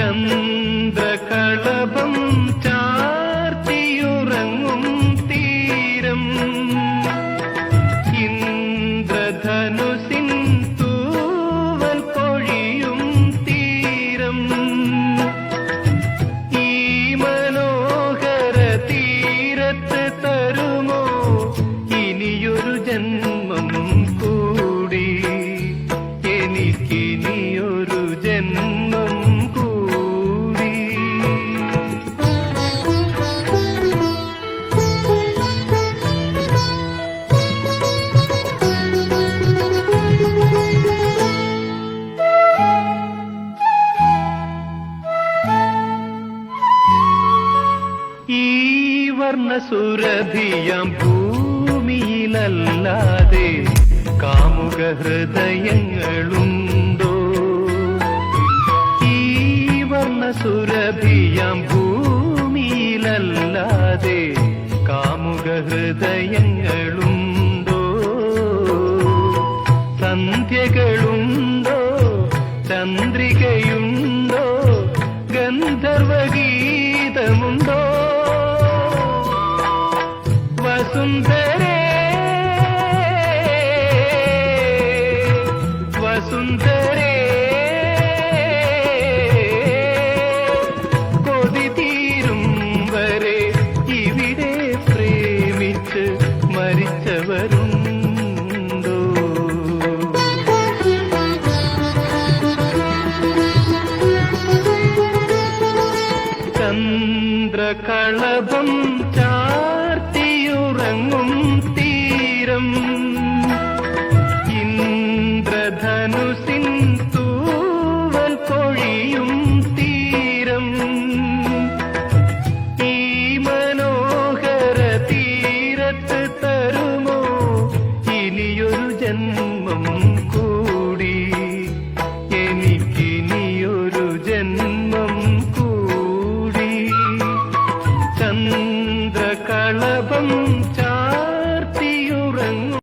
ചന്ദ്രകളഭം വർണസുരഭിയാം ഭൂമിയിലല്ലാതെ കാമുക ഹൃദയങ്ങളുണ്ടോ? ഈ വർണ സുരഭിയം ഭൂമിയിലല്ലാതെ കാമുക ഹൃദയങ്ങളുണ്ടോ? സന്ധ്യകളുണ്ടോ something തരുമോ ഇനിയൊരു ജന്മം കൂടി. എനിക്കിനിയൊരു ജന്മം കൂടി. ചന്ദ്ര